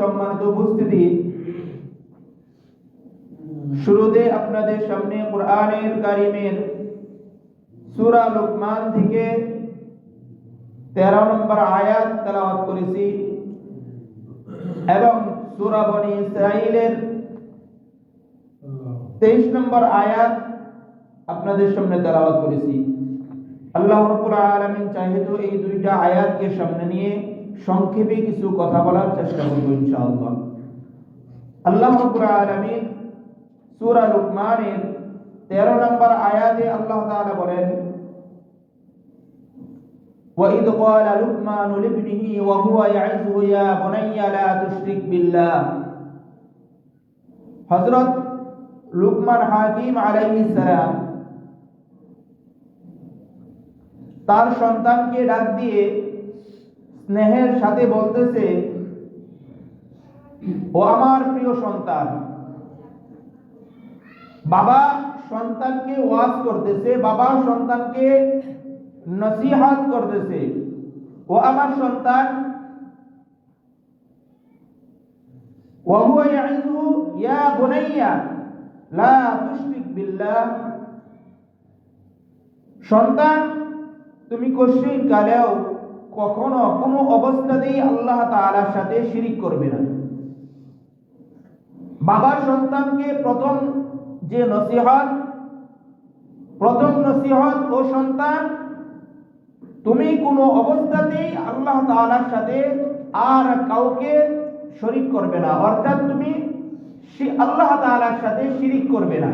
সম্মানিত উপস্থিতি। শুরুতে আপনাদের সামনে কোরআনের কারিমের সূরা লুকমান থেকে তেরো নম্বর আয়াত তেলাওয়াত করেছি এবং সূরা বনি ইসরাইলের তেইশ নম্বর আয়াত আপনাদের সামনে তেলাওয়াত করেছি। আল্লাহ রাব্বুল আলামিন চাইতো এই দুইটা আয়াতকে সামনে নিয়ে সংক্ষেপে কিছু কথা বলার চেষ্টা করব ইনশাআল্লাহ আল্লাহ রাব্বুল আলামিন সূরা লুকমানের 13 নম্বর আয়াতে আল্লাহ তাআলা বলেন وإذ قال لقمان لابنه وهو يعظه يا بني لا تشرك بالله হযরত লুকমান হাকিম আলাইহিস সালাম তার সন্তানকে ডাক দিয়ে স্নেহের সাথে বলতেছে ও আমার প্রিয় সন্তান বাবা সন্তানকে ওয়াজ করতেছে বাবা সন্তানকে নসিহাত করতেছে ও আমার সন্তান وهو يعظه يا بني لا تشرك بالله সন্তান তুমি কশিন কালেও কখনো কোনো অবস্থাতেই আল্লাহ তাআলার সাথে শিরিক করবে না। বাবা সন্তানকে প্রথম যে নসিহত, প্রথম নসিহত, ও সন্তান, তুমি কোনো অবস্থাতেই আল্লাহ তাআলার সাথে আর কাউকে শরিক করবে না। অর্থাৎ তুমি আল্লাহ তাআলার সাথে শিরিক করবে না।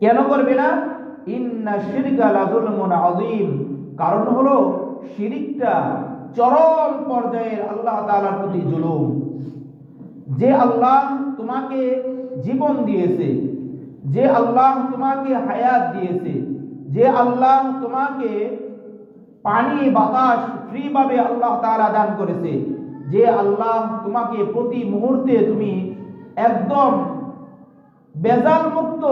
কেন করবে না? ইন্না শিরকা লাযুলমুন আযীম। কারণ হলো শিরিকটা চরম পর্যায়ের আল্লাহ তালার প্রতি জুলুম। যে আল্লাহ তোমাকে জীবন দিয়েছে, যে আল্লাহ তোমাকে হায়াত দিয়েছে, যে আল্লাহ তোমাকে পানি, বাতাস ফ্রিভাবে আল্লাহ তাআলা দান করেছে, যে আল্লাহ তোমাকে প্রতি মুহূর্তে তুমি একদম বেজাল মুক্ত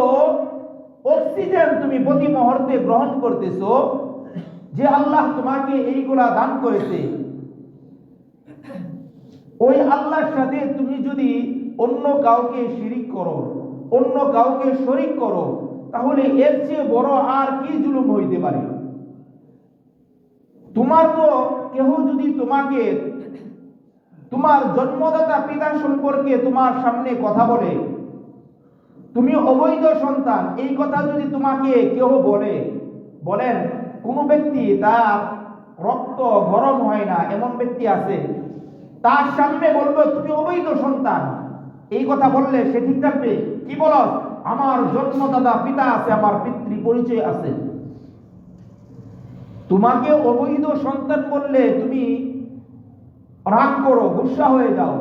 অক্সিজেন তুমি প্রতি মুহূর্তে গ্রহণ করতেছো যে আল্লাহ তোমাকে এইগুলা দান করেছে, ওই আল্লাহর সাথে তুমি যদি অন্য কাউকে শিরিক করো, অন্য কাউকে শরিক করো, তাহলে এর চেয়ে বড় আর কি জুলুম হইতে পারে? তোমার তো কেহ যদি তোমাকে, তোমার জন্মদাতা পিতা সম্পর্কে তোমার সামনে কথা বলে, তুমি অবৈধ সন্তান, এই কথা যদি তোমাকে কেউ বলে, বলেন কোন ব্যক্তি তার রক্ত গরম হয় না, এমন ব্যক্তি আছে। তার সামনে বলবে, তুমি অবৈধ সন্তান। এই কথা বললে সে ঠিক থাকবে। কি বল আমার জন্মদাতা পিতা আছে, আমার পিতৃ পরিচয় আছে। তোমাকে অবৈধ সন্তান বললে তুমি রাগ করো, গুসা হয়ে যাও।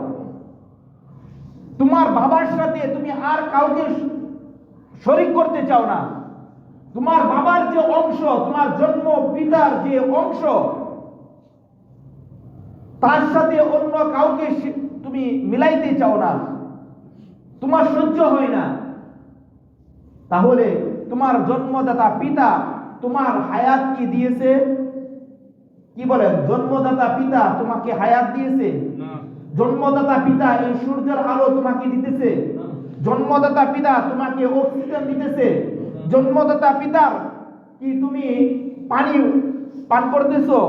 তোমার বাবার সাথে তুমি আর কাউকে শরিক করতে চাও না। তোমার বাবার যে অংশ তোমার জন্ম পিতার যে অংশ তার সাথে অন্য কাউকে তুমি মিলাইতে চাও না তোমার সহ্য হয় না তাহলে তোমার জন্মদাতা পিতা তোমার হায়াত কি দিয়েছে? কি বলেন? জন্মদাতা পিতা তোমাকে হায়াত দিয়েছে? জন্মদাতা পিতা এই সূর্যের আলো তোমাকে দিতেছে? জন্মদাতা পিতা তোমাকে অক্সিজেন দিতেছে? জন্মদাতা পিতার কি তুমি পানি পান করতেছো?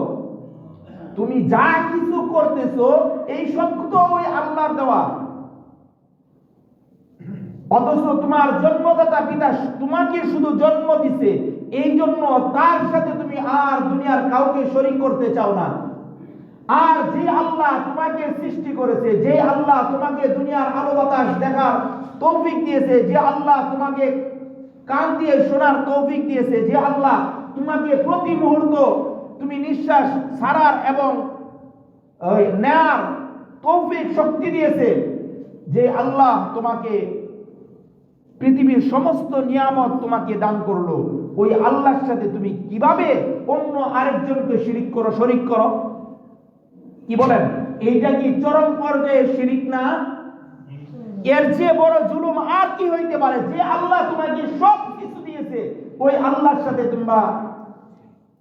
তুমি যা কিছু করতেছো, এই সব তো ওই আল্লাহর দেওয়া। অথচ তোমার জন্মদাতা পিতা তোমাকে শুধু জন্ম দিছে, এই জন্য তার সাথে তুমি আর দুনিয়ার কাউকে শরীক করতে চাও না। আর যে আল্লাহ তোমাকে সৃষ্টি করেছে, যে আল্লাহ তোমাকে দুনিয়ার আলো বাতাস দেখার তৌফিক দিয়েছে, যে আল্লাহ তোমাকে কান দিয়ে শোনার তৌফিক দিয়েছে যে আল্লাহ তোমাকে প্রতি মুহূর্ত তুমি নিঃশ্বাস ছাড়ার এবং নেয়ার তৌফিক শক্তি দিয়েছে যে আল্লাহ তোমাকে পৃথিবীর সমস্ত নিয়ামত তোমাকে দান করল। ওই আল্লাহর সাথে তুমি কীভাবে অন্য আরেকজনকে শিরিক করো, শরিক করো? কি বলেন? এইটা কি চরম পর্যায়ে শিরিক না? এর চেয়ে বড় জুলুম আর কি হইতে পারে? যে আল্লাহ তোমাকে সব কিছু দিয়েছে, ওই আল্লাহর সাথে তোমরা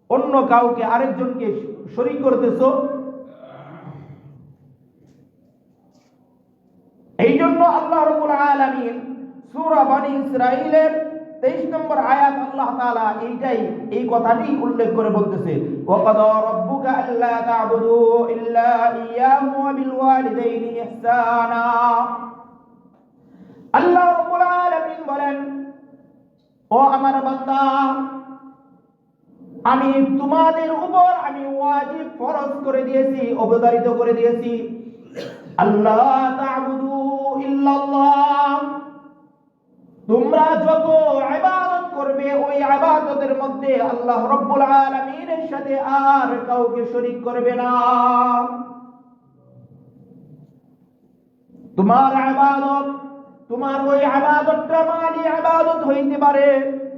অন্য কাউকে আরেকজনকে শরিক করতেছো। আল্লাহ রাব্বুল আলামিন সূরা বনি ইসরাঈলের 23 নম্বর আয়াত আল্লাহ তাআলা এইটাই, এই কথাটি উল্লেখ করে বলতেছে, ওয়াকাদা রাব্বুকা আল্লা তা'বুদু ইল্লা ইয়াহু ওয়া বিল আল্লাহ আলামিন বলেন, ও আমার বান্দা, আমি তোমাদের উপর আমি ওয়াজিব ফরজ করে দিয়েছি অবতারিত করে দিয়েছি। আল্লাহ তা'বুদু ইল্লাল্লাহ। তোমরা যত ইবাদত করবে, ওই ইবাদতের মধ্যে আল্লাহ আলামিনের সাথে আর কাউকে শরীক করবে না। তোমার ইবাদত তোমার ওই আবাদতটা মানি আবাদত হইতে পারে,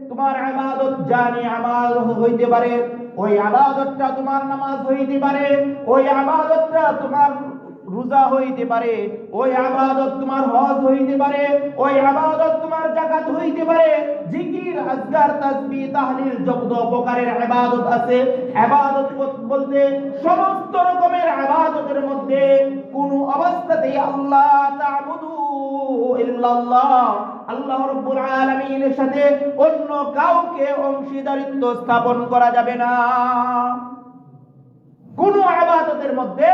তোমার আবাদত জানি আমাল হইতে পারে, ওই আবাদতটা তোমার নামাজ হইতে পারে, ওই আবাদতটা তোমার রোজা হইতে পারে, ওই আবাদত তোমার হজ হইতে পারে, ওই আবাদত তোমার জাকাত হইতে পারে, জিকির, আজগার তাসবিহ তাহলিল যত প্রকারের ইবাদত আছে। ইবাদত বলতে সমস্ত রকমের ইবাদতের মধ্যে কোন অবস্থাতেই আল্লাহ তা'বুদু ইল্লাল্লাহ, আল্লাহ রাব্বুল আলামিনের সাথে অন্য কাউকে অংশীদারিত্ব স্থাপন করা যাবে না। কোন ইবাদতের মধ্যে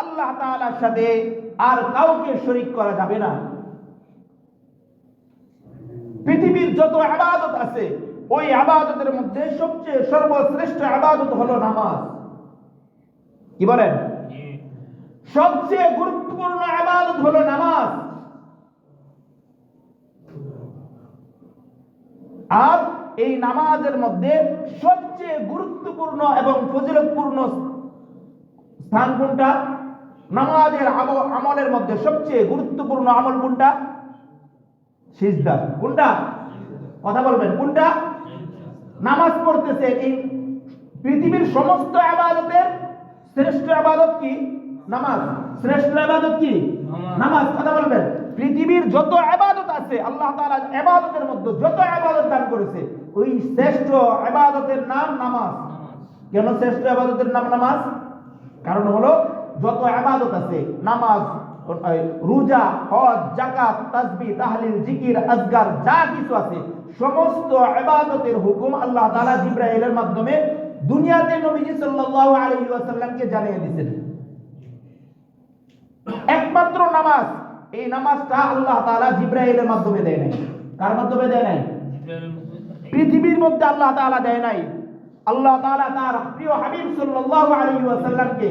আল্লাহ তাআলার সাথে আর কাউকে শরীক করা যাবে না। পৃথিবীর যত আবাদত আছে, ওই আবাদতের মধ্যে সবচেয়ে সর্বশ্রেষ্ঠ আবাদত হলো নামাজ। কি বলেন? সবচেয়ে গুরুত্বপূর্ণ আবাদত হলো নামাজ। আর এই নামাজের মধ্যে সবচেয়ে গুরুত্বপূর্ণ এবং ফজিলতপূর্ণ স্থান কোনটা? নামাজের আমলের মধ্যে সবচেয়ে গুরুত্বপূর্ণ আমল কোনটা? সিজদা। কোনটা? কথা বলবেন কোনটা? নামাজ পড়তেছে এই পৃথিবীর সমস্ত আবাদতের শ্রেষ্ঠ আবাদত কি? নামাজ। শ্রেষ্ঠ আবাদত কি? নামাজ। কথা বলবেন। পৃথিবীর যত আবাদত আছে আল্লাহ তাআলা আবাদতের মধ্যে যত আবাদত দান করেছে ওই শ্রেষ্ঠ আবাদতের নাম নামাজ। কেন শ্রেষ্ঠ আবাদতের নাম নামাজ? কারণ হলো যত আবাদত আছে, নামাজ রোজা, হজ জাকাত তাসবিহ তাহলিল, জিকির আজগার যা কিছু আছে, সমস্ত ইবাদতের হুকুম আল্লাহ তাআলা জিবরাইলের মাধ্যমে দুনিয়াতে নবীজি সাল্লাল্লাহু আলাইহি ওয়াসাল্লামকে জানিয়ে দিয়েছেন। একমাত্র নামাজ, এই নামাজটা আল্লাহ তাআলা জিবরাইলের মাধ্যমে দেয় নাই। কার মাধ্যমে দেয় নাই? পৃথিবীর মধ্যে আল্লাহ তাআলা দেয় নাই। আল্লাহ তাআলা তার প্রিয় হাবিব সাল্লাল্লাহু আলাইহি ওয়াসাল্লামকে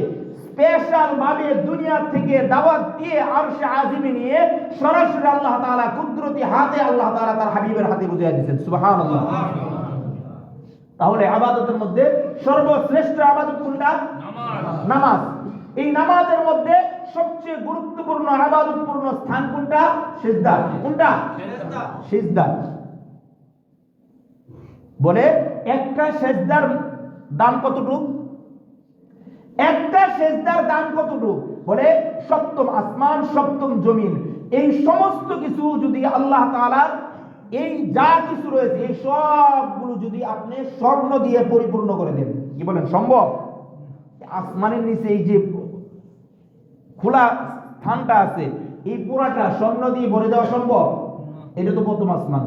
স্পেশাল ভাবে দুনিয়া থেকে দাওয়াত দিয়ে আরশে আজিমে নিয়ে সরাসরি আল্লাহ তাআলা কুদরতি হাতে আল্লাহ তাআলা তার হাবিবের হাতে বুঝিয়ে দিয়েছেন। সুবহানাল্লাহ। তাহলে আবাদতের মধ্যে সর্বশ্রেষ্ঠ আবাদত কোনটা? নামাজ। এই নামাজের মধ্যে সবচেয়ে গুরুত্বপূর্ণ আবাদতপূর্ণ স্থান কোনটা? সিজদা। কোনটা? সিজদা। বলে একটা সেজদার দাম কতটুকু? একটা সেজদার দাম কতটুকু? বলে, সপ্তম আসমান, সপ্তম জমিন। এই সমস্ত কিছু যদি আল্লাহ তাআলার, এই যা কিছু রয়েছে, এই সবগুলো যদি আপনি স্বর্ণ দিয়ে পরিপূর্ণ করে দেন, কি বলেন, সম্ভব? আসমানের নিচে এই যে খোলা স্থানটা আছে, এই পুরাটা স্বর্ণ দিয়ে ভরে দেওয়া সম্ভব? এটা তো প্রথম আসমান।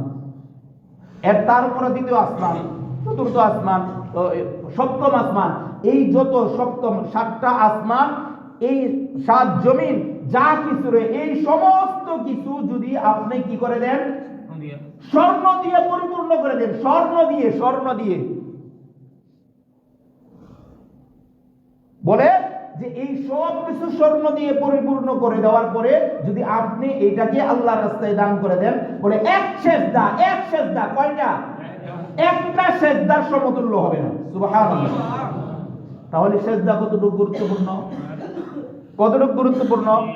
এর তারপরে দ্বিতীয় আসমান, চতুর্থ আসমান সপ্তম আসমান। এই যত সপ্তম সাতটা আসমান এই সাত জমিন যা কিছু এই সমস্ত কিছু যদি আপনি কি করে দেন? স্বর্ণ দিয়ে। পরিপূর্ণ করে দেন। স্বর্ণ দিয়ে স্বর্ণ দিয়ে। বলে যে এই সব কিছু স্বর্ণ দিয়ে পরিপূর্ণ করে দেওয়ার পরে যদি আপনি এটাকে আল্লাহ রাস্তায় দান করে দেন বলে এক শেষ দা এক শেষ দা কয়টা? একটা সেজদার সমতুল্য হবে না। সুবহানাল্লাহ। তাহলে সেজদা কতটুকু গুরুত্বপূর্ণ? কতটুকু গুরুত্বপূর্ণ?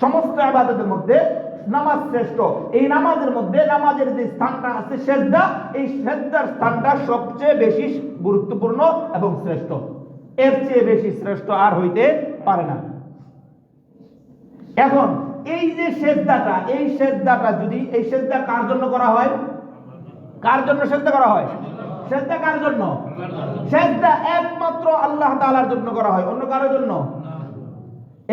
সমস্ত আবাদতের মধ্যে নামাজ শ্রেষ্ঠ। এই নামাজের মধ্যে নামাজের যে স্থানটা আছে সেজদা, এই সেজদার স্থানটা সবচেয়ে বেশি গুরুত্বপূর্ণ এবং শ্রেষ্ঠ। এর চেয়ে বেশি শ্রেষ্ঠ আর হইতে পারে না। এখন, এই যে সেজদাটা, এই সেজদাটা যদি, এই সেজদা কার জন্য করা হয়? কার জন্য সেজদা করা হয়? সেজদা কার জন্য? সেজদা একমাত্র আল্লাহ তাআলার জন্য করা হয়, অন্য কারোর জন্য?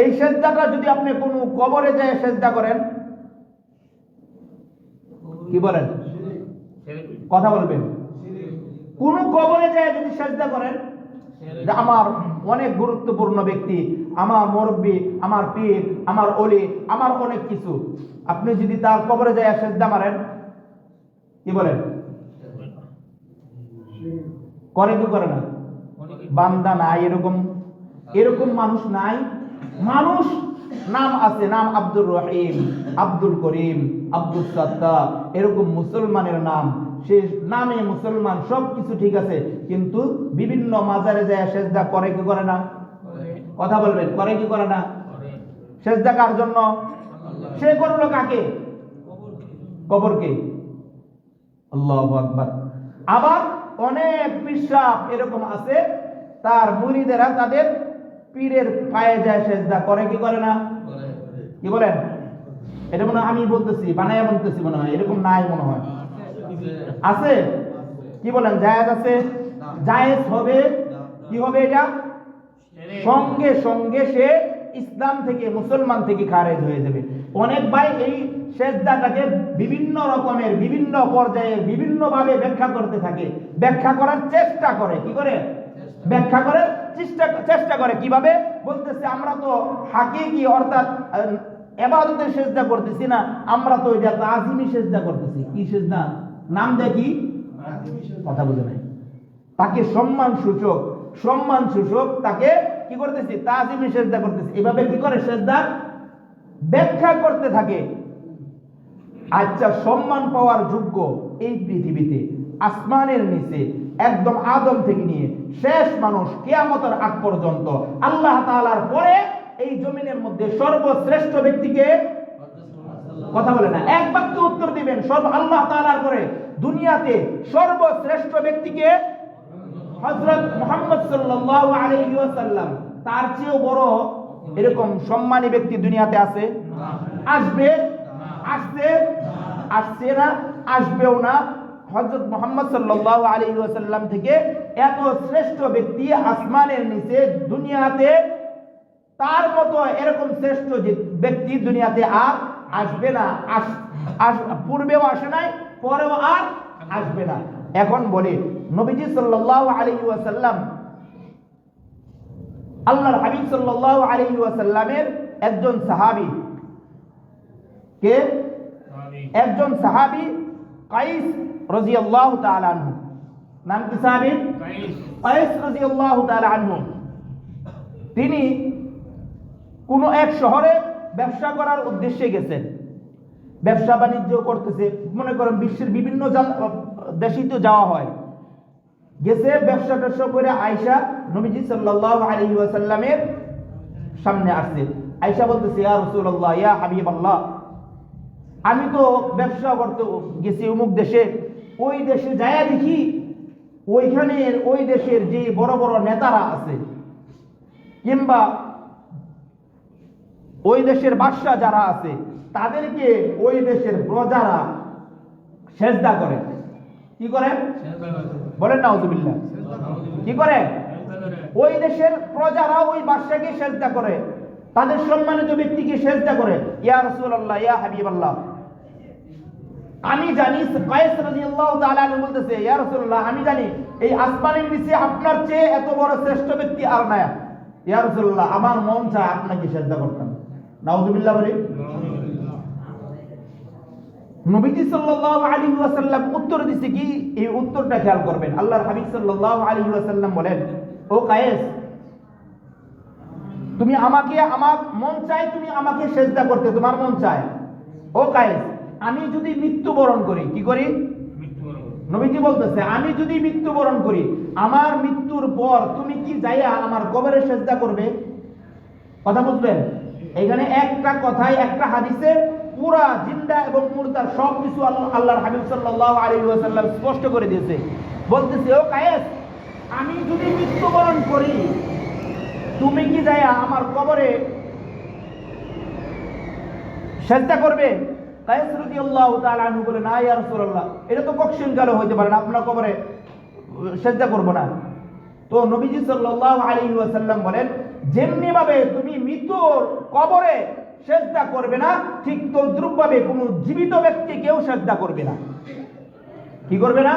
এই সেজদাটা যদি আপনি কোনো কবরে যায় সেজদা করেন, কি বলেন? কথা বলবেন। কোন কবরে যায় যদি সেজদা করেন, যে আমার অনেক গুরুত্বপূর্ণ ব্যক্তি, আমার মুরব্বী, আমার পীর, আমার অলি আমার অনেক কিছু, আপনি যদি তার কবরে যায় সেজদা মারেন, কি বলেন? করে কি করে না। বান্দা নাই, এরকম এরকম মানুষ নাই। মানুষ নাম আছে, নাম আব্দুর রহিম, আব্দুল করিম, আব্দুল সত্তার, এরকম মুসলমানের নাম। সে নামে মুসলমান সব কিছু ঠিক আছে, কিন্তু বিভিন্ন মাজারে যায় সেজদা করে কি করে না? কথা বলবেন, করে কি করে না? সেজদা কার জন্য? সে করল কাকে? কবরকে। আল্লাহ আবার অনেক পিসাব এরকম আছে তার মুরিদেরা তাদের পীরের পায়ে যায় সেজদা করে কি করে না? কি বলেন? এটা মনে হয় আমি বলতেছি বানাইয়া বলতেছি মনে হয় এরকম নাই মনে হয়। আছে? কি বলেন জায়েজ আছে? জায়েজ হবে কি হবে এটা? সঙ্গে সঙ্গে সে ইসলাম থেকে মুসলমান থেকে খারেজ হয়ে যাবে। অনেক ভাই এই সেজদাটাকে বিভিন্ন রকমের বিভিন্ন পর্যায়ে বিভিন্ন ভাবে ব্যাখ্যা করতে থাকে। ব্যাখ্যা করার চেষ্টা করে কি করে? ব্যাখ্যা করে চেষ্টা চেষ্টা করে। কীভাবে? বলতেছে আমরা তো হাকিকি অর্থাৎ আহ, এবাদতের সেজদা করতেছি না আমরা তো এটা তাজিমি সেজদা করতেছি। কি সেজদা? নাম দেখি কথা বুঝে নাই। তাকে সম্মান সূচক সম্মান সূচক তাকে কি করতেছি? তাজিমি সেজদা করতেছি। এভাবে কি করে সেজদা? ব্যাখ্যা করতে থাকে। আচ্ছা সম্মান পাওয়ার যোগ্য এই পৃথিবীতে, আসমানের নিচে, একদম আদম থেকে নিয়ে শেষ মানুষ কেয়ামতের আগ পর্যন্ত আল্লাহ তাআলার পরে এই জমিনের মধ্যে সর্বশ্রেষ্ঠ ব্যক্তিকে কথা বলে না, এক বাক্যে উত্তর দিবেন সর্ব আল্লাহ তাআলার পরে দুনিয়াতে সর্বশ্রেষ্ঠ ব্যক্তিকে হযরত মুহাম্মদ সাল্লাল্লাহু আলাইহি ওয়াসাল্লাম, তার চেয়েও বড় এরকম সম্মানী ব্যক্তি দুনিয়াতে আছে? আসবে? আসছে? আসছে না? আসবেও না? হযরত মুহাম্মদ সাল্লাল্লাহু আলাইহি ওয়াসাল্লাম থেকে এত শ্রেষ্ঠ ব্যক্তি আসমানের নিচে দুনিয়াতে, তার মতো এরকম শ্রেষ্ঠ ব্যক্তি দুনিয়াতে আর আসবে না। আস- পূর্বেও আসে নাই, পরেও আর আসবে না। এখন বলি নবীজি সাল্লাল্লাহু আলাইহি ওয়াসাল্লাম আল্লাহর হাবিব সাল্লাল্লাহু আলাইহি ওয়াসাল্লামের একজন সাহাবী। কে? একজন সাহাবী কাইস রাদিয়াল্লাহু তাআলা আনহু। নাম কি সাহাবী? কাইস। রাদিয়াল্লাহু তাআলা আনহু। তিনি কোনো এক শহরে ব্যবসা করার উদ্দেশ্যে গেছেন। ব্যবসা বাণিজ্য করতেছে মনে করেন বিশ্বের বিভিন্ন দেশেই তো যাওয়া হয়। গেছে ব্যবসা ট্যাবসা করে আয়সা নবীজি সাল্লাল্লাহু আলাইহি ওয়াসাল্লামের সামনে আসছে। আয়সা বলতেছে, ইয়া রাসূলুল্লাহ, ইয়া হাবিবাল্লাহ, আমি তো ব্যবসা করতে গেছি অমুক দেশে। ওই দেশে যায়া দেখি ওইখানের ওই দেশের যে বড় বড় নেতারা আছে, কিংবা ওই দেশের বাদশাহ যারা আছে, তাদেরকে ওই দেশের প্রজারা সেজদা করে। কি করে? বলেন না হুজুবিল্লাহ কি করে? ওই দেশের প্রজারা ওই বাদশাকে সেজদা করে। তাদের সম্মানিত ব্যক্তিকে সেজদা করে। ইয়া রাসূলুল্লাহ ইয়া হাবিবাল্লাহ। আমি জানি কায়েস রাদিয়াল্লাহু তাআলা আনহু বলতেছে ইয়া রাসূলুল্লাহ আমি জানি এই আসমানের নিচে আপনার চেয়ে এত বড় শ্রেষ্ঠ ব্যক্তি আর নাই। ইয়া রাসূলুল্লাহ আমার মন চায় আপনাকে সেজদা করতাম নাউজুবিল্লাহ বলি। নবীজি সাল্লাল্লাহু আলাইহি ওয়াসাল্লাম উত্তর দিছে কি? এই উত্তরটা খেয়াল করবেন। আল্লাহর হাবিব সাল্লাল্লাহু আলাইহি ওয়াসাল্লাম বলেন ও কায়েস তুমি আমাকে আমার মন চায় তুমি আমাকে সেজদা করতে তোমার মন চায়। ও কায়েস আমি যদি মৃত্যুবরণ করি কি করি? নবীজি বলতেছে আমি যদি মৃত্যুবরণ করি আমার মৃত্যুর পর তুমি কি যাইয়া আমার কবরে সেজদা করবে? কথা বুঝবেন? এখানে একটা কথাই একটা হাদিসে পুরা জিন্দা এবং মুর্দার সব কিছু আল্লাহ আল্লাহর হাবিব সাল্লাল্লাহু আলাইহি ওয়াসাল্লাম স্পষ্ট করে দিয়েছে। বলতেছে, ও কায়েস, আমি যদি মৃত্যুবরণ করি, তুমি কি যাইয়া আমার কবরে সেজদা করবে? কায়েস রাদিয়াল্লাহু তাআলা আনহু বলে, না ইয়া রাসূলুল্লাহ, এটা তো কখনো গেল হইতে পারে না, আপনার কবরে সেজদা করব না। তো নবীজি সাল্লাল্লাহু আলাইহি ওয়াসাল্লাম বলেন যেমনি ভাবে তুমি মৃত্যুর কবরে সেজদা করবে না, ঠিক তদ্রুপভাবে কোনো জীবিত ব্যক্তি কেউ সেজদা করবে না। কি করবে না?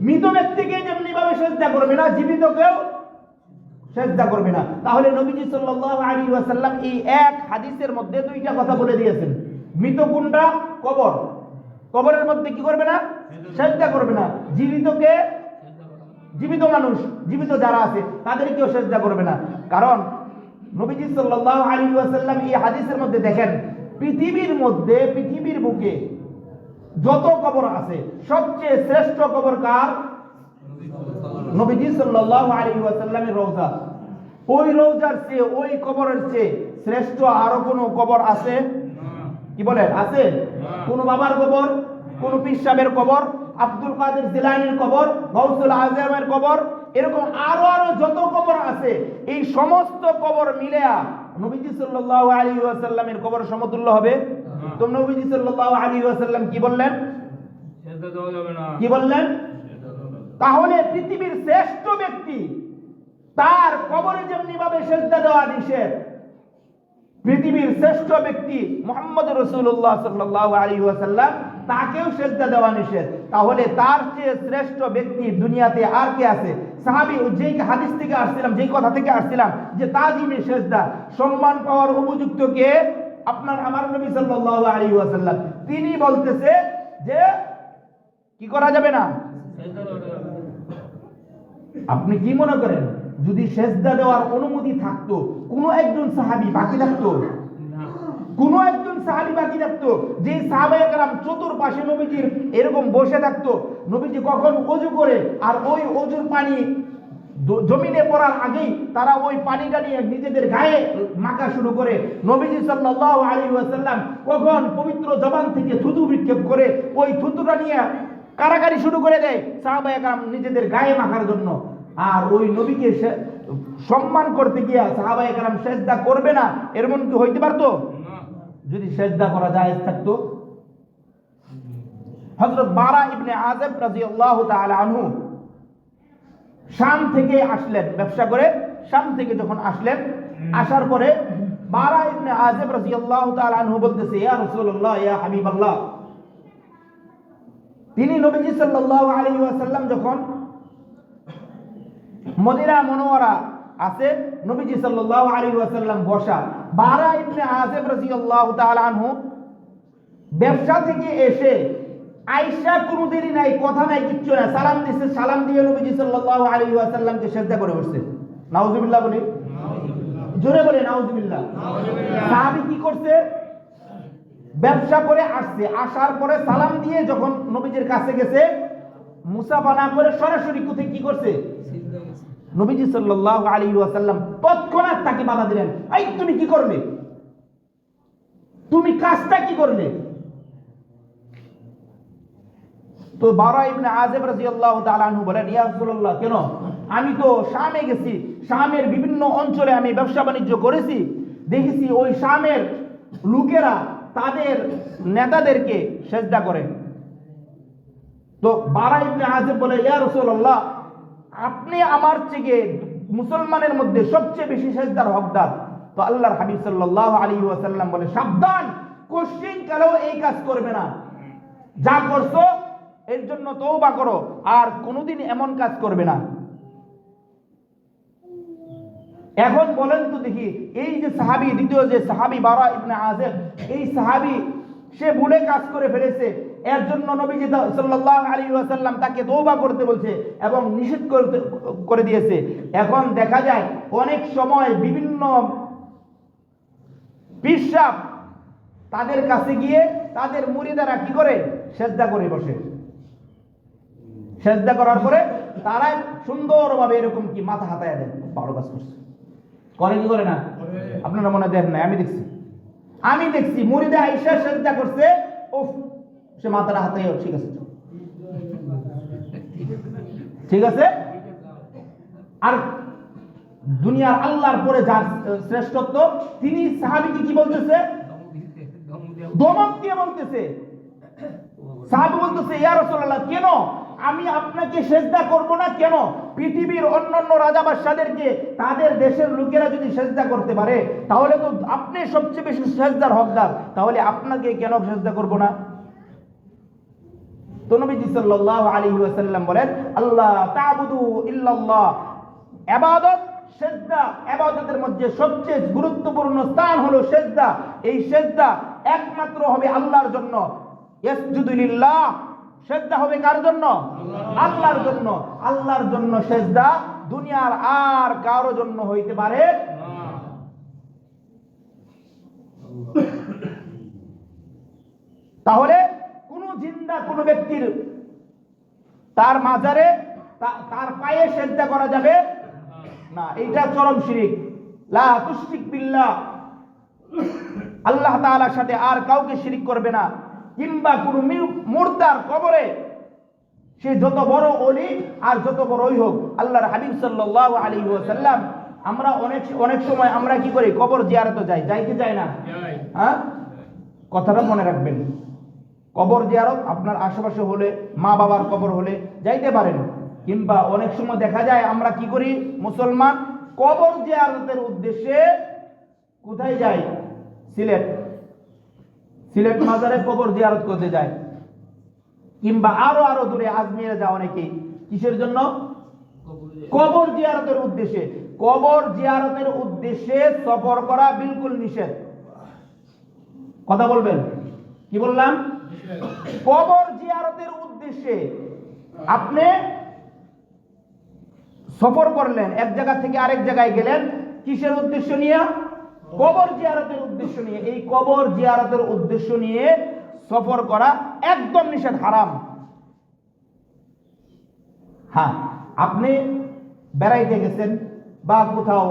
মৃত ব্যক্তিকে যেমনি ভাবে সেজদা করবে না, জীবিত কেউ সেজদা করবে না। তাহলে নবীজি সাল্লাল্লাহু আলাইহি ওয়াসাল্লাম এই এক হাদিসের মধ্যে দুইটা কথা বলে দিয়েছেন। মৃত কোনটা কবর। কবরের মধ্যে কি করবে না? সেজদা করবে না। জীবিতকে জীবিত মানুষ, জীবিত যারা আছে, তাদেরকেও সেজদা করবে না। কারণ নবীজি সাল্লাল্লাহু আলাইহি ওয়াসাল্লাম এই হাদিসের মধ্যে দেখেন, পৃথিবীর মধ্যে, পৃথিবীর বুকে যত কবর আছে, সবচেয়ে শ্রেষ্ঠ কবর কার? নবীজি সাল্লাল্লাহু আলাইহি ওয়াসাল্লামের রওজা। ওই রওজার চেয়ে, ওই কবরের চেয়ে শ্রেষ্ঠ আরও কোন কবর আছে? কি বলেন, আছে? কোন বাবার কবর, কোন পীর সাহেবের কবর, আব্দুল কাদের জিলানির কবর গৌসুল আজমের কবর এরকম আরও আরও যত কবর আছে এই সমস্ত কবর মিলেয়া নবীজি সাল্লাল্লাহু আলাইহি ওয়াসাল্লামের কবর সমতুল্য হবে? তো নবীজি সাল্লাল্লাহু আলাইহি ওয়াসাল্লাম কি বললেন? কি বললেন? তাহলে পৃথিবীর শ্রেষ্ঠ ব্যক্তি তার কবরে যেমনি ভাবে সেজদা দেওয়া নিষেধ পৃথিবীর শ্রেষ্ঠ ব্যক্তি মোহাম্মদ রসুল্লাহ সাল্লাহ আলী ওয়াসাল্লাম তাকেও সেজদা দেওয়া নিষেধ। তাহলে তার চেয়ে শ্রেষ্ঠ ব্যক্তি দুনিয়াতে আর কে আছে? সাহাবি যেই হাদিস থেকে আসছিলাম, যেই কথা থেকে আসছিলাম, যে তাজিমে সেজদা, সম্মান পাওয়ার উপযুক্ত কে? আপনার, আমার নবী সাল্লাহ আলী ওয়াসাল্লাম। তিনি বলতেছে যে, কি করা যাবে না। আপনি কি মনে করেন, যদি সেজদা দেওয়ার অনুমতি থাকতো, কোনো একজন সাহাবি বাকি থাকতো? কোনো একজন সাহাবি বাকি থাকতো যে চতুর্পাশে নবীজির এরকম বসে থাকতো, নবীজি কখন করে আর ওই অজুর পানি জমিনে পড়ার আগেই তারা ওই পানিটা নিয়ে নিজেদের গায়ে মাখা শুরু করে। নবীজি সাল্লাল্লাহু আলাইহি ওয়াসাল্লাম কখন পবিত্র জবান থেকে থুতু বিক্ষেপ করে ওই থুতুটা নিয়ে কারাকারি শুরু করে দেয় সাহাবায়ে কালাম নিজেদের গায়ে মাখার জন্য। আর ওই নবীকে সম্মান করতে গিয়া সাহাবায়ে কালাম সেজদা করবে না এরকম কি হইতে পারতো? যদি সেজদা করা যায় থাকতো? বারা ইবনে আনহু শাম থেকে আসলেন, ব্যবসা করে শাম থেকে যখন আসলেন, আসার পরে বারা ইবনে আযব রাদিয়াল্লাহু তাআলা আনহু বলতেছে, ইয়া রাসূলুল্লাহ, ইয়া হাবিবাল্লাহ। তিনি নবীজি আলাইহি ওয়াসাল্লাম যখন মদিনা মনোয়ারা আছে? নবীজি সাল্লাল্লাহু আলাইহি ওয়াসাল্লাম বসা। বারা ইবনে আযিব রাদিয়াল্লাহু তাআলা আনহু ব্যবসা থেকে এসে আয়েশা কোনো দেরি নাই, কথা নাই, কিচ্ছু না সালাম দিছে, সালাম দিয়ে নবীজি সাল্লাল্লাহু আলাইহি ওয়াসাল্লামকে সেজদা করে বসছে। নাউজুবিল্লাহ বলি। জোরে বলে, নাউজুবিল্লাহ। সাহাবী কি করছে? ব্যবসা করে আসছে, আসার পরে সালাম দিয়ে যখন নবীজির কাছে গেছে, মুসাফা না করে সরাসরি কোথায় কি করছে? নবীজি সাল্লাল্লাহু আলাইহি ওয়াসাল্লাম তৎক্ষণাৎ তাকে বাধা দিলেন। এই, তুমি কি করলে? তুমি কাজটা কি করলে? তো বারা ইবনে আনহু বলেন কেন? আমি তো শামে গেছি। শামের বিভিন্ন অঞ্চলে আমি ব্যবসা বাণিজ্য করেছি। দেখেছি ওই শামের লোকেরা তাদের নেতাদেরকে সেজদা করে। তো বারা ইবনে আযিব বলে, ইয়া রাসূলুল্লাহ আপনি আমার থেকে মুসলমানের মধ্যে সবচেয়ে বেশি সেজদার হকদার। তো আল্লাহর হাবিব সাল্লাল্লাহু আলাইহি ওয়াসাল্লাম বলে, সাবধান, কোশ্চিন কালেও এই কাজ করবে না। যা করছ, এর জন্য তওবা করো, আর কোনোদিন এমন কাজ করবে না। এখন বলেন তো দেখি, এই যে সাহাবি, দ্বিতীয় যে সাহাবি বারা ইবনে আযিব, এই সাহাবি সে ভুলে কাজ করে ফেলেছে। এর জন্য নবীজি সাল্লাল্লাহু আলাইহি ওয়াসাল্লাম তাকে তওবা করতে বলছে এবং নিষেধ করতে করে দিয়েছে। এখন দেখা যায় অনেক সময় বিভিন্ন পিসাব তাদের কাছে গিয়ে তাদের মুরিদারা কি করে? সেজদা করে বসে। সেজদা করার পরে তারা সুন্দরভাবে এরকম কি মাথা হাতায় দেয়। ভালো কাজ করছে। করে কি করে না? আপনারা মনে দেখেন না আমি দেখছি। আমি দেখছি, মুরিদা আইসা সেজদা করছে উফ সে মাথাটা হাতায় ঠিক আছে ঠিক আছে? আর দুনিয়ার আল্লাহর পরে যার শ্রেষ্ঠত্ব, তিনি সাহাবিকে কি বলতেছে? দমক দিয়ে বলতেছে। সাহাবি বলতেছে, ইয়া রাসূলুল্লাহ, কেন আমি আপনাকে সেজদা করব না কেন? পৃথিবীর অন্যান্য রাজা বাদশাদেরকে তাদের দেশের লোকেরা যদি সেজদা করতে পারে, তাহলে তো আপনি সবচেয়ে বেশি সেজদার হকদার। তাহলে আপনাকে কেন সেজদা করব না? ওয়াসাল্লাম বলেন আল্লাহ ইল্লাল্লাহ। সেজদা মধ্যে সবচেয়ে গুরুত্বপূর্ণ স্থান হলো সেজদা। এই সেজদা একমাত্র হবে আল্লাহর জন্য। ইয়াসজুদু লিল্লাহ সেজদা হবে কার জন্য? আল্লাহর জন্য। আল্লাহর জন্য সেজদা দুনিয়ার আর কারও জন্য হইতে পারে তাহলে কোন জিন্দা, কোন ব্যক্তির তার মাজারে তার পায়ে সেজদা করা যাবে না। এইটা চরম শিরিক। লা তুশরিক বিল্লাহ। আল্লাহ তাআলার সাথে আর কাউকে শিরিক করবে না। কিংবা কোন মুর্দার কবরে সে যত বড় অলি আর যত বড়ই হোক আল্লাহর হাবিব সাল্লাল্লাহু আলী ওয়াসাল্লাম আমরা অনেক অনেক সময় আমরা কি করি? কবর জিয়ারতে যাই। যাই কি যাই। না হ্যাঁ? কথাটা মনে রাখবেন। কবর জিয়ারত আপনার আশেপাশে হলে মা বাবার কবর হলে যাইতে পারেন। কিংবা অনেক সময় দেখা যায় আমরা কি করি? মুসলমান কবর জিয়ারতের উদ্দেশ্যে কোথায় যাই? সিলেট। সিলেট মাজারে কবর জিয়ারত করতে যায়। কিংবা আরও আরও দূরে আজমিরে যায় অনেকেই কিসের জন্য? কবর জিয়ারতের উদ্দেশ্যে। কবর জিয়ারতের উদ্দেশ্যে সফর করা বিলকুল নিষেধ। কথা বলবেন? কি বললাম? কবর জিয়ারতের উদ্দেশ্যে আপনি সফর করলেন, এক জায়গা থেকে আরেক জায়গায় গেলেন। কিসের উদ্দেশ্য নিয়ে? কবর জিয়ারতের উদ্দেশ্য নিয়ে, এই কবর জিয়ারতের উদ্দেশ্য নিয়ে সফর করা একদম নিষেধ, হারাম। হ্যাঁ আপনি বেড়াইতে গেছেন বা কোথাও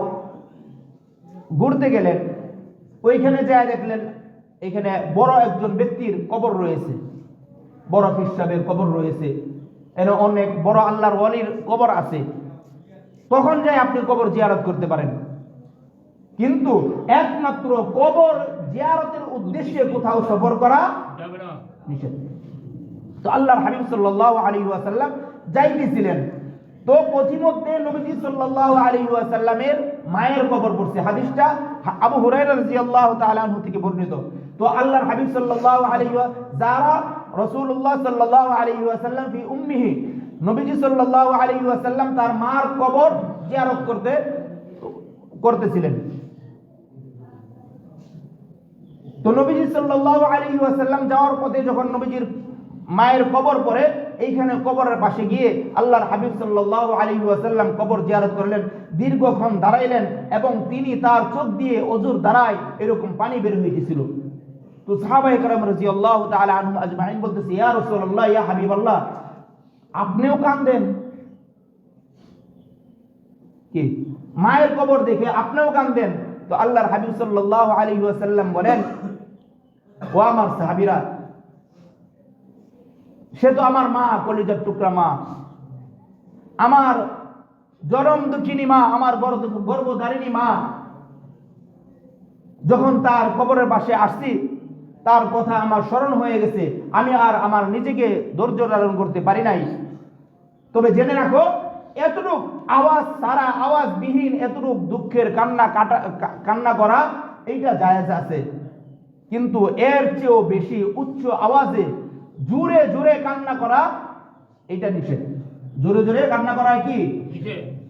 ঘুরতে গেলেন, ওইখানে যায় দেখলেন এখানে বড় একজন ব্যক্তির কবর রয়েছে। বড় পীর সাহেবের কবর রয়েছে। এর অনেক বড় আল্লাহর ওয়ালির কবর আছে। তখন যাই আপনি কবর জিয়ারত করতে পারেন। কিন্তু একমাত্র কবর জিয়ারতের উদ্দেশ্যে কোথাও সফর করা নিষেধ। তো আল্লাহর হাবিব সাল্লাল্লাহু আলাইহি ওয়াসাল্লাম যাইতেছিলেন তো পথিমধ্যে নবীজি সাল্লাল্লাহু আলাইহি ওয়াসাল্লামের মায়ের কবর পড়ছে। হাদিসটা আবু হুরায়রা রাদিয়াল্লাহু তাআলা আনহু থেকে বর্ণিত। তো আল্লাহর হাবিব সাল্লাল্লাহু আলাইহি ওয়া যারা রাসূলুল্লাহ সাল্লাল্লাহু আলাইহি ওয়াসাল্লাম ফি উম্মিহি নবীজি সাল্লাল্লাহু আলাইহি ওয়াসাল্লাম তার মার কবর জিয়ারত করতে করতেছিলেন। তো নবীজি সাল্লাল্লাহু আলাইহি ওয়াসাল্লাম যাওয়ার পথে যখন নবীজির মায়ের কবর পড়ে, এইখানে কবরের পাশে গিয়ে আল্লাহর হাবিব সাল্লাল্লাহু আলাইহি ওয়াসাল্লাম কবর জিয়ারত করলেন, দীর্ঘক্ষণ দাঁড়াইলেন এবং তিনি তার চোখ দিয়ে অজুর দ্বারায় এরকম পানি বের হইতেছিল তো সাহাবায়ে কেরাম রাদিয়াল্লাহু তাআলা আনহুম আজমাইন বলতেছে, ইয়া রাসূলুল্লাহ, ইয়া হাবিবাল্লাহ, আপনিও কাঁদেন? কি? মায়ের কবর দেখে আপনিও কাঁদেন? তো আল্লাহর হাবিব সাল্লাল্লাহু আলাইহি ওয়াসাল্লাম বলেন ও আমার সাহাবীরা, সে তো আমার মা কলিজার টুকরা মা। আমার জরম দুঃখিনী মা, আমার গর্ভ গর্ভধারিণী মা। যখন তার কবরের পাশে আসছি, তার কথা আমার স্মরণ হয়ে গেছে। আমি আর আমার নিজেকে ধৈর্য ধারণ করতে পারি নাই। তবে জেনে রাখো, এতটুক আওয়াজ সারা আওয়াজ বিহীন এতটুক দুঃখের কান্না কাটা কান্না করা, এইটা জায়েজ আছে। কিন্তু এর চেয়েও বেশি উচ্চ আওয়াজে জোরে জোরে কান্না করা এটা নিষেধ। জোরে জোরে কান্না করা কি?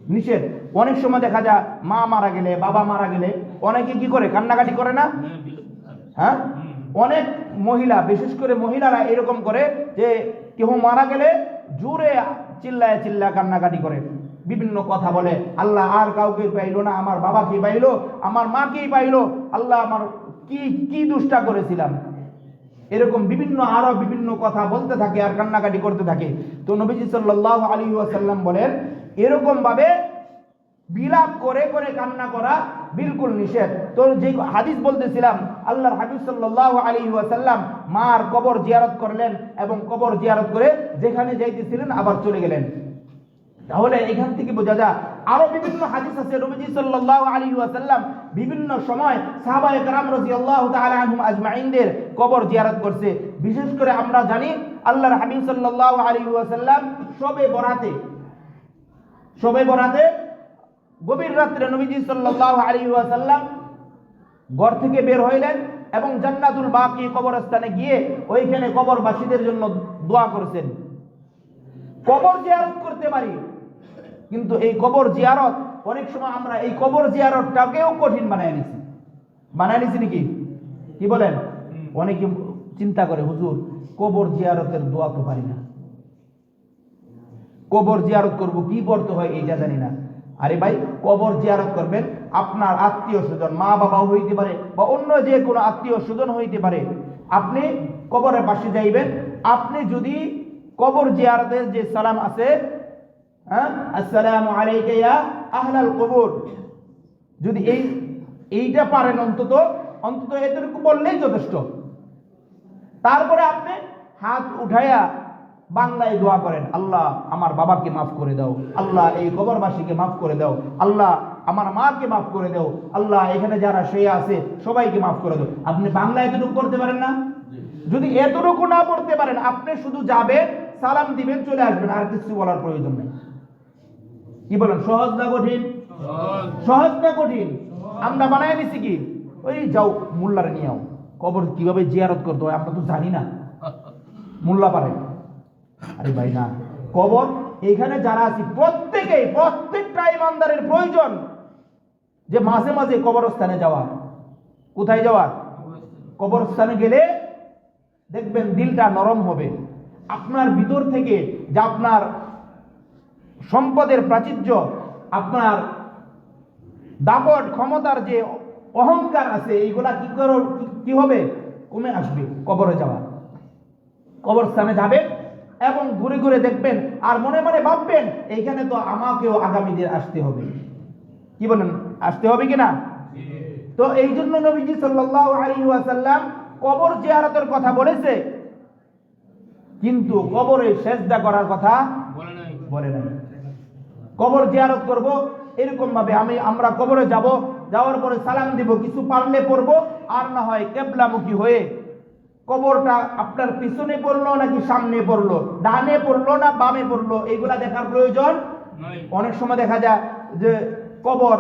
নিষেধ। অনেক সময় দেখা যায় মা মারা গেলে বাবা মারা গেলে অনেকে কি করে? কান্নাকাটি করে না? হ্যাঁ, হ্যাঁ। অনেক মহিলা বিশেষ করে মহিলারা এরকম করে যে কেউ মারা গেলে জোরে চিল্লায় চিল্লায় কান্নাকাটি করে। বিভিন্ন কথা বলে আল্লাহ আর কাউকে পাইলো না আমার বাবাকে পাইলো আমার মাকেই পাইলো আল্লাহ আমার কি কি দুষ্টা করেছিলাম? এরকম বিভিন্ন আরও বিভিন্ন কথা বলতে থাকে আর কান্নাকাটি করতে থাকে। তো নবীজি সাল্লাল্লাহু আলী ওয়াসাল্লাম বলেন এরকম ভাবে বিলাপ করে করে কান্না করা বিলকুল নিষেধ। তো যে হাদিস বলতেছিলাম, আল্লাহর হাবিব সাল্লাল্লাহু আলাইহি ওয়াসাল্লাম মার কবর জিয়ারত করলেন এবং কবর জিয়ারত করে যেখানে যাইতেছিলেন আবার চলে গেলেন। তাহলে এখান থেকে বোঝা যায়, আরও বিভিন্ন হাদিস আছে, নবীজি সাল্লাল্লাহু আলাইহি ওয়াসাল্লাম বিভিন্ন সময় সাহাবায়ে কেরাম রাদিয়াল্লাহু তাআলা আনহুম আজমাইনদের কবর জিয়ারত করছে। বিশেষ করে আমরা জানি আল্লাহর হাবিব সাল্লাল্লাহু আলাইহি ওয়াসাল্লাম সবে বরাতে সবে বরাতে গভীর রাত্রে নবীজি সাল্লাল্লাহু আলাইহি ওয়াসাল্লাম ঘর থেকে বের হইলেন এবং জান্নাতুল বাকি কবরস্থানে গিয়ে ওইখানে কবরবাসীদের জন্য দোয়া করেছেন। কবর জিয়ারত করতে পারি কিন্তু এই কবর জিয়ারত অনেক সময় আমরা এই কবর জিয়ারতটাকেও কঠিন বানায় নিছি বানায় নিছি নাকি? কি বলেন? অনেকে চিন্তা করে হুজুর কবর জিয়ারতের দোয়া তো পারি না। কবর জিয়ারত করব কি পড়তে হয় এইটা জানি না। আরে ভাই কবর জিয়ারত করবেন আপনার আত্মীয় স্বজন মা বাবাও হইতে পারে বা অন্য যে কোনো আত্মীয় স্বজন হইতে পারে। আপনি কবরের পাশে যাইবেন আপনি যদি কবর জিয়ারতের যে সালাম আছে হ্যাঁ? আসসালামু আলাইকা ইয়া আহলাল কবর। যদি এই এইটা পারেন অন্তত অন্তত এতটুকু বললেই যথেষ্ট। তারপরে আপনি হাত উঠাইয়া বাংলায় দোয়া করেন আল্লাহ আমার বাবাকে মাফ করে দাও। আল্লাহ এই কবরবাসীকে মাফ করে দাও। আল্লাহ আমার মাকে মাফ করে দাও। আল্লাহ এখানে যারা শুয়ে আছে সবাইকে মাফ করে দাও। আপনি বাংলা এতটুকু করতে পারেন না? যদি এতটুকু না পড়তে পারেন আপনি শুধু যাবেন সালাম দিবেন চলে আসবেন। আর কিছু বলার প্রয়োজন নেই। কি বলেন সহজ না কঠিন? সহজ। না কঠিন? আমরা বানায় নিছি কি? ওই যাও মোল্লারে নিয়ে আও। কবর কীভাবে জিয়ারত করতে হয় আমরা তো জানি না। মোল্লা পারে। আরে ভাই না কবর এইখানে যারা আছি প্রত্যেকেই প্রত্যেকটা ইমানদারের প্রয়োজন যে মাঝে মাঝে কবরস্থানে যাওয়া। কোথায় যাওয়া? কবরস্থানে গেলে দেখবেন দিলটা নরম হবে। আপনার ভিতর থেকে যে আপনার সম্পদের প্রাচুর্য, আপনার দাপট ক্ষমতার যে অহংকার আছে, এইগুলা কি করো, কি হবে? কমে আসবে, কবরে যাওয়া। কবরস্থানে যাবেন এবং ঘুরে ঘুরে দেখবেন, আর মনে মনে ভাববেন, এইখানে তো আমাকেও আগামী দিন আসতে হবে। কি বলেন, আসতে হবে কি না তো এই জন্য নবীজি সাল্লাল্লাহু আলাইহি ওয়াসাল্লাম কবর জিয়ারতের কথা বলেছে, কিন্তু কবরে সেজদা করার কথা বলে নাই। কবর জিয়ারত করব এরকম ভাবে আমি আমরা কবরে যাব যাওয়ার পরে সালাম দিব কিছু পারলে পড়ব আর না হয় কেবলামুখী হয়ে কবরটা আপনার পিছনে পড়ল নাকি সামনে পড়ল ডানে পড়ল না বামে পড়ল এগুলা দেখার প্রয়োজন অনেক সময় দেখা যায় যে কবর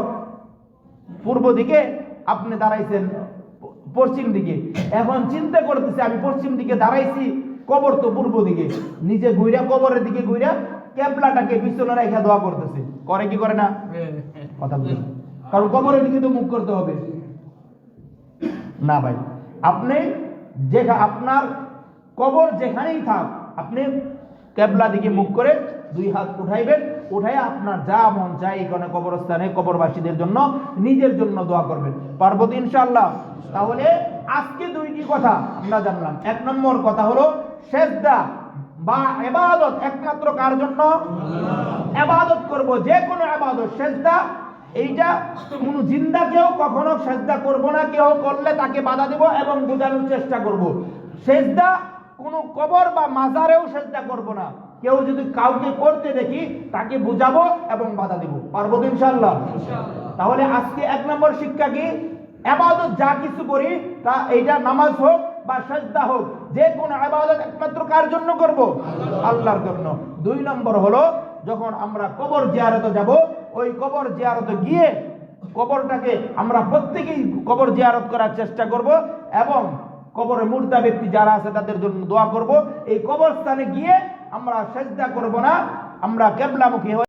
পূর্ব দিকে আপনি দাঁড়াইছেন পশ্চিম দিকে। এখন চিন্তা করতেছে আমি পশ্চিম দিকে দাঁড়াইছি কবর তো পূর্ব দিকে। নিজে ঘুইরা কবরের দিকে ঘুইরা ক্যাবলাটাকে পিছনে রেখা দোয়া করতেছে। করে কি করে না? কথা বলুন কারণ কবরের দিকে তো মুখ করতে হবে। না ভাই, আপনি যে আপনার কবর যেখানেই থাক, আপনি কেবলা দিকে মুখ করে দুই হাত উঠাইবেন। উঠাই আপনার যা মন চায় এখানে কবরস্থানে কবরবাসীদের জন্য নিজের জন্য দোয়া করবেন। পার্বত ইনশাল্লাহ তাহলে আজকে দুইটি কথা আমরা জানলাম। এক নম্বর কথা হলো, সেজদা বা এবাদত একমাত্র কার জন্য? এবাদত করব যে কোনো এবাদত সেজদা। এইটা কোনো জিন্দা কেউ কখনো সেজদা করব না কেউ করলে তাকে বাধা দেব এবং বোঝানোর চেষ্টা করব। সেজদা কোনো কবর বা মাজারেও সেজদা করব না। কেউ যদি কাউকে করতে দেখি তাকে বুঝাবো এবং বাধা দিব। পারব তো ইনশাল্লাহ তাহলে আজকে এক নম্বর শিক্ষা কি? এবাদত যা কিছু করি তা এইটা নামাজ হোক বা সেজদা হোক, যে কোনো আবাদত একমাত্র কার জন্য করব? আল্লাহর জন্য। দুই নম্বর হলো, যখন আমরা কবর জিয়ারতে যাব, ওই কবর জিয়ারতে গিয়ে কবরটাকে আমরা প্রত্যেকেই কবর জিয়ারত করার চেষ্টা করব এবং কবরে মুর্দা ব্যক্তি যারা আছে তাদের জন্য দোয়া করব। এই কবরস্থানে গিয়ে আমরা সেজদা করব না, আমরা কেবলামুখী হয়ে